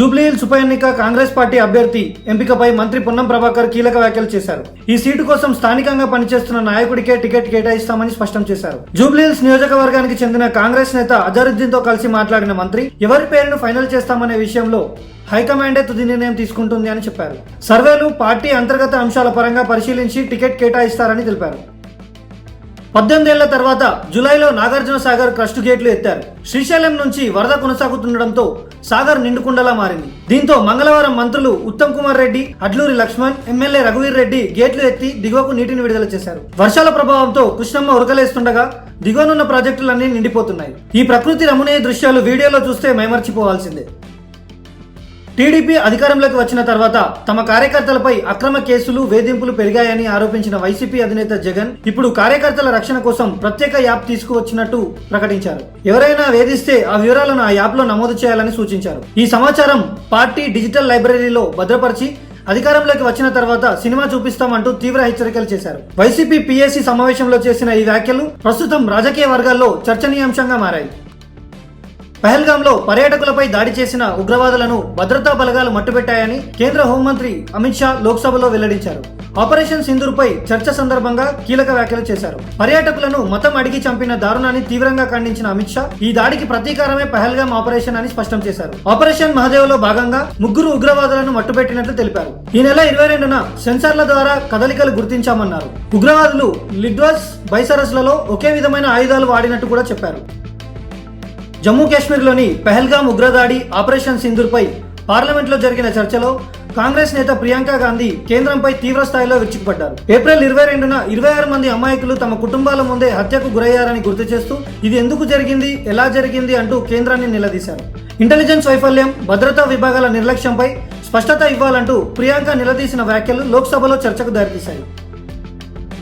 జూబ్లీహిల్స్ ఉప ఎన్నిక కాంగ్రెస్ పార్టీ అభ్యర్థి ఎంపికపై మంత్రి పొన్నం ప్రభాకర్ కీలక వ్యాఖ్యలు చేశారు. ఈ సీటు కోసం స్థానికంగా పనిచేస్తున్న నాయకుడికే టికెట్ కేటాయిస్తామని స్పష్టం చేశారు. జూబ్లీహిల్స్ నియోజకవర్గానికి చెందిన కాంగ్రెస్ నేత అజరుద్దీన్తో కలిసి మాట్లాడిన మంత్రి ఎవరి పేరును ఫైనల్ చేస్తామనే విషయంలో హైకమాండే తుది నిర్ణయం తీసుకుంటుంది అని చెప్పారు. సర్వేలు పార్టీ అంతర్గత అంశాల పరంగా పరిశీలించి టికెట్ కేటాయిస్తారని తెలిపారు. పద్దెనిమిదేళ్ళ తర్వాత జూలైలో నాగార్జున సాగర్ క్రస్ట్ గేట్లు ఎత్తారు. శ్రీశైలం నుంచి వరద కొనసాగుతుండటంతో సాగర్ నిండుకుండలా మారింది. దీంతో మంగళవారం మంత్రులు ఉత్తమ్ కుమార్ రెడ్డి అడ్లూరి లక్ష్మణ్ ఎమ్మెల్యే రఘువీర్ రెడ్డి గేట్లు ఎత్తి దిగువకు నీటిని విడుదల చేశారు. వర్షాల ప్రభావంతో కృష్ణమ్మ ఉరకలేస్తుండగా దిగువనున్న ప్రాజెక్టులన్నీ నిండిపోతున్నాయి. ఈ ప్రకృతి రమణీయ దృశ్యాలు వీడియోలో చూస్తే మైమర్చిపోవాల్సిందే. టీడీపీ అధికారంలోకి వచ్చిన తర్వాత తమ కార్యకర్తలపై అక్రమ కేసులు వేధింపులు పెరిగాయని ఆరోపించిన వైసీపీ అధినేత జగన్ ఇప్పుడు కార్యకర్తల రక్షణ కోసం ప్రత్యేక యాప్ తీసుకువచ్చినట్టు ప్రకటించారు. ఎవరైనా వేధిస్తే ఆ వివరాలను ఆ యాప్లో నమోదు చేయాలని సూచించారు. ఈ సమాచారం పార్టీ డిజిటల్ లైబ్రరీలో భద్రపరిచి అధికారంలోకి వచ్చిన తర్వాత సినిమా చూపిస్తామంటూ తీవ్ర హెచ్చరికలు చేశారు. వైసీపీ పీఎస్సీ సమావేశంలో చేసిన ఈ వ్యాఖ్యలు ప్రస్తుతం రాజకీయ వర్గాల్లో చర్చనీయాంశంగా మారాయి. పహల్గాంలో పర్యాటకులపై దాడి చేసిన ఉగ్రవాదులను భద్రతా బలగాలు మట్టుబెట్టాయని కేంద్ర హోంమంత్రి అమిత్ షా లోక్సభలో వెల్లడించారు. ఆపరేషన్ సింధూర్పై చర్చ సందర్భంగా కీలక వ్యాఖ్యలు చేశారు. పర్యాటకులను మతం అడిగి చంపిన దారుణాన్ని తీవ్రంగా ఖండించిన అమిత్ షా ఈ దాడికి ప్రతీకారమే పహల్గామ్ ఆపరేషన్ అని స్పష్టం చేశారు. ఆపరేషన్ మహదేవ్లో భాగంగా ముగ్గురు ఉగ్రవాదులను మట్టుపెట్టినట్లు తెలిపారు. ఈ నెల ఇరవై రెండున సెన్సార్ల ద్వారా కదలికలు గుర్తించామన్నారు. ఉగ్రవాదులు లిడ్వాస్ బైసరస్లలో ఒకే విధమైన ఆయుధాలు వాడినట్టు కూడా చెప్పారు. జమ్మూ కాశ్మీర్లోని పెహల్గామ్ ఉగ్రదాడి ఆపరేషన్ సింధూర్పై పార్లమెంట్లో జరిగిన చర్చలో కాంగ్రెస్ నేత ప్రియాంక గాంధీ కేంద్రంపై తీవ్ర స్థాయిలో విరుచుకుపడ్డారు. ఏప్రిల్ ఇరవై రెండున ఇరవై ఆరు మంది అమాయకులు తమ కుటుంబాల ముందే హత్యకు గురయ్యారని గుర్తు చేస్తూ ఇది ఎందుకు జరిగింది? ఎలా జరిగింది? అంటూ కేంద్రాన్ని నిలదీశారు. ఇంటెలిజెన్స్ వైఫల్యం భద్రతా విభాగాల నిర్లక్ష్యంపై స్పష్టత ఇవ్వాలంటూ ప్రియాంక నిలదీసిన వ్యాఖ్యలు లోక్సభలో చర్చకు దారితీశాయి.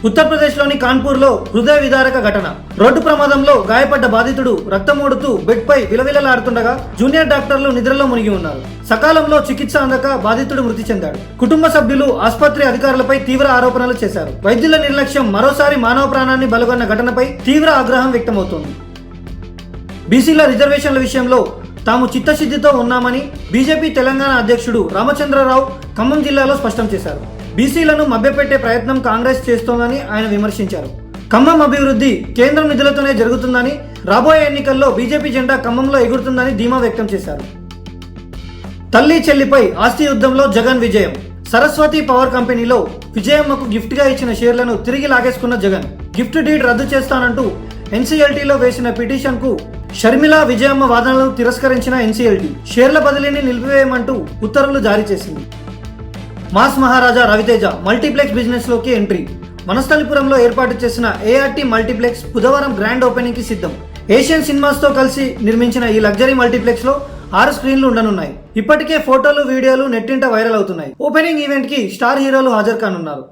ఉత్తరప్రదేశ్లోని కాన్పూర్లో హృదయ విదారక ఘటన. రోడ్డు ప్రమాదంలో గాయపడ్డ బాధితుడు రక్తమూడుతూ బెడ్పై విలవిలలాడుతుండగా జూనియర్ డాక్టర్లు నిద్రలో మునిగి ఉన్నారు. సకాలంలో చికిత్స అందక బాధితుడు మృతి చెందాడు. కుటుంబ సభ్యులు ఆసుపత్రి అధికారులపై తీవ్ర ఆరోపణలు చేశారు. వైద్యుల నిర్లక్ష్యం మరోసారి మానవ ప్రాణాన్ని బలగొన్న ఘటనపై తీవ్ర ఆగ్రహం వ్యక్తమవుతోంది. బీసీల రిజర్వేషన్ల విషయంలో తాము చిత్తశుద్ధితో ఉన్నామని బీజేపీ తెలంగాణ అధ్యక్షుడు రామచంద్రరావు ఖమ్మం జిల్లాలో స్పష్టం చేశారు. బీసీలను మభ్యపెట్టే ప్రయత్నం కాంగ్రెస్ చేస్తోందని ఆయన విమర్శించారు. ఖమ్మం అభివృద్ధి కేంద్రం నిధులతోనే జరుగుతుందని రాబోయే ఎన్నికల్లో బీజేపీ జెండా ఖమ్మంలో ఎగురుతుందని ధీమా వ్యక్తం చేశారు. తల్లి చెల్లిపై ఆస్తి యుద్ధంలో జగన్ విజయం. సరస్వతి పవర్ కంపెనీలో విజయమ్మకు గిఫ్ట్గా ఇచ్చిన షేర్లను తిరిగి లాగేసుకున్న జగన్. గిఫ్ట్ డీడ్ రద్దు చేస్తానంటూ ఎన్సీఎల్టీలో వేసిన పిటిషన్కు షర్మిల విజయమ్మ వాదనలను తిరస్కరించిన ఎన్సీఎల్టీ. షేర్ల బదిలీని నిలిపివేయమంటూ ఉత్తర్వులు జారీ చేసింది. మాస్ మహారాజా రవితేజ మల్టీప్లెక్స్ బిజినెస్లోకి ఎంట్రీ మనస్థలిపురంలో ఏర్పాటు చేసిన ఏఆర్టీ మల్టీప్లెక్స్ బుధవారం గ్రాండ్ ఓపెనింగ్కి సిద్ధం. ఏషియన్ సినిమాస్తో కలిసి నిర్మించిన ఈ లగ్జరీ మల్టీప్లెక్స్లో ఆరు స్క్రీన్లు ఉండనున్నాయి. ఇప్పటికే ఫోటోలు వీడియోలు నెట్టింట వైరల్ అవుతున్నాయి. ఓపెనింగ్ ఈవెంట్కి స్టార్ హీరోలు హాజరు కానున్నారు.